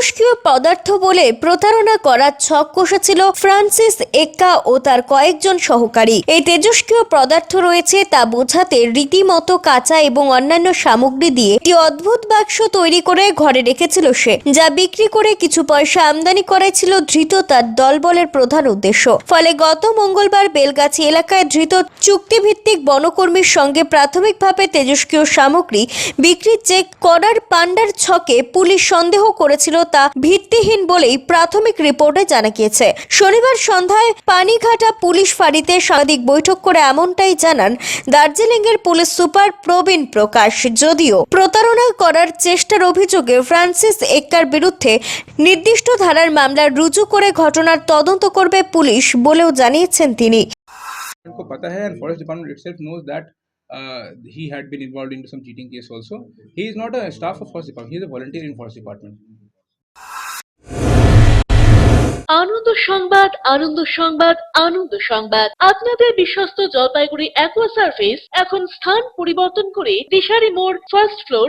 তেজস্ক্রিয় পদার্থ বলে প্রতারণা করার ছক কষেছিল ফ্রান্সিস এক্কা ও তার কয়েকজন সহকারী। এই তেজস্ক্রিয় পদার্থ রয়েছে তা বোঝাতে রীতিমতো কাঁচা এবং অন্যান্য সামগ্রী দিয়ে একটি অদ্ভুত বাক্স তৈরি করে ঘরে রেখেছিল সে, যা বিক্রি করে কিছু পয়সা আমদানি করাই ছিল ধৃত তার দলবলের প্রধান উদ্দেশ্য। ফলে গত মঙ্গলবার বেলগাছি এলাকায় ধৃত চুক্তিভিত্তিক বনকর্মীর সঙ্গে প্রাথমিকভাবে তেজস্ক্রিয় সামগ্রী বিক্রির চেক করার পান্ডার ছকে পুলিশ সন্দেহ করেছিল তা ভিত্তিহীন বলেই প্রাথমিক রিপোর্টে জানা গিয়েছে শনিবার সন্ধ্যায় পানিঘাটা পুলিশ ফাঁড়িতে সাংবাদিক বৈঠক করে এমনটাই জানান দার্জিলিংয়ের পুলিশ সুপার প্রবীণ প্রকাশ যদিও প্রতারণা করার চেষ্টার অভিযোগে ফ্রান্সিস এক্কার বিরুদ্ধে নির্দিষ্ট ধারার মামলা রুজু করে ঘটনার তদন্ত করবে পুলিশ বলেও জানিয়েছেন তিনি को पता है and forest department itself knows that uh, he had been involved into some cheating case also he is not a staff of forest department he is a volunteer in forest department আনন্দ সংবাদ আনন্দ সংবাদ আনন্দ সংবাদ। আপনাদের বিশ্বস্ত Jalpaiguri aqua service এখন স্থান পরিবর্তন করে দিশারি মোড় ফার্স্ট ফ্লোর